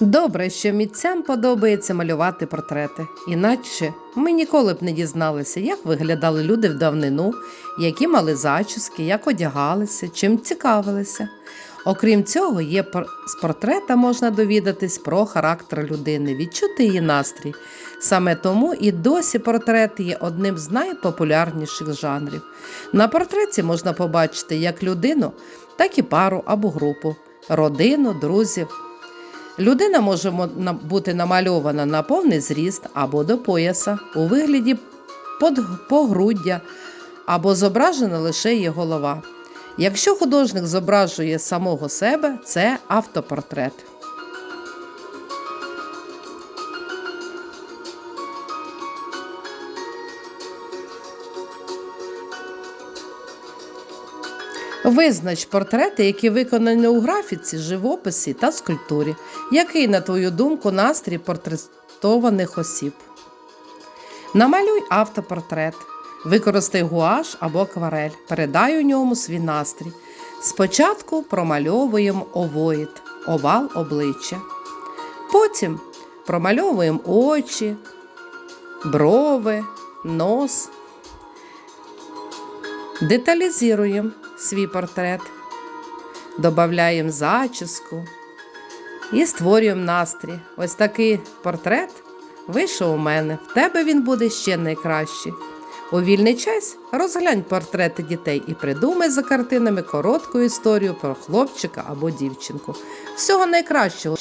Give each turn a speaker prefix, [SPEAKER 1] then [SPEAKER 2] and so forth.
[SPEAKER 1] Добре, що мітцям подобається малювати портрети. Іначе ми ніколи б не дізналися, як виглядали люди в давнину, які мали зачіски, як одягалися, чим цікавилися. Окрім цього, є пор- з портрета можна довідатись про характер людини, відчути її настрій. Саме тому і досі портрет є одним з найпопулярніших жанрів. На портреті можна побачити як людину, так і пару або групу, родину, друзів. Людина може бути намальована на повний зріст або до пояса у вигляді погруддя, або зображена лише її голова. Якщо художник зображує самого себе, це автопортрет. Визнач портрети, які виконані у графіці, живописі та скульптурі. Який, на твою думку, настрій портретованих осіб? Намалюй автопортрет. Використай гуаш або акварель. Передай у ньому свій настрій. Спочатку промальовуємо овоїд, овал обличчя. Потім промальовуємо очі, брови, нос. Деталізуємо свій портрет, додаємо зачіску і створюємо настрій. Ось такий портрет вийшов у мене. В тебе він буде ще найкращий. У вільний час розглянь портрети дітей і придумай за картинами коротку історію про хлопчика або дівчинку. Всього найкращого.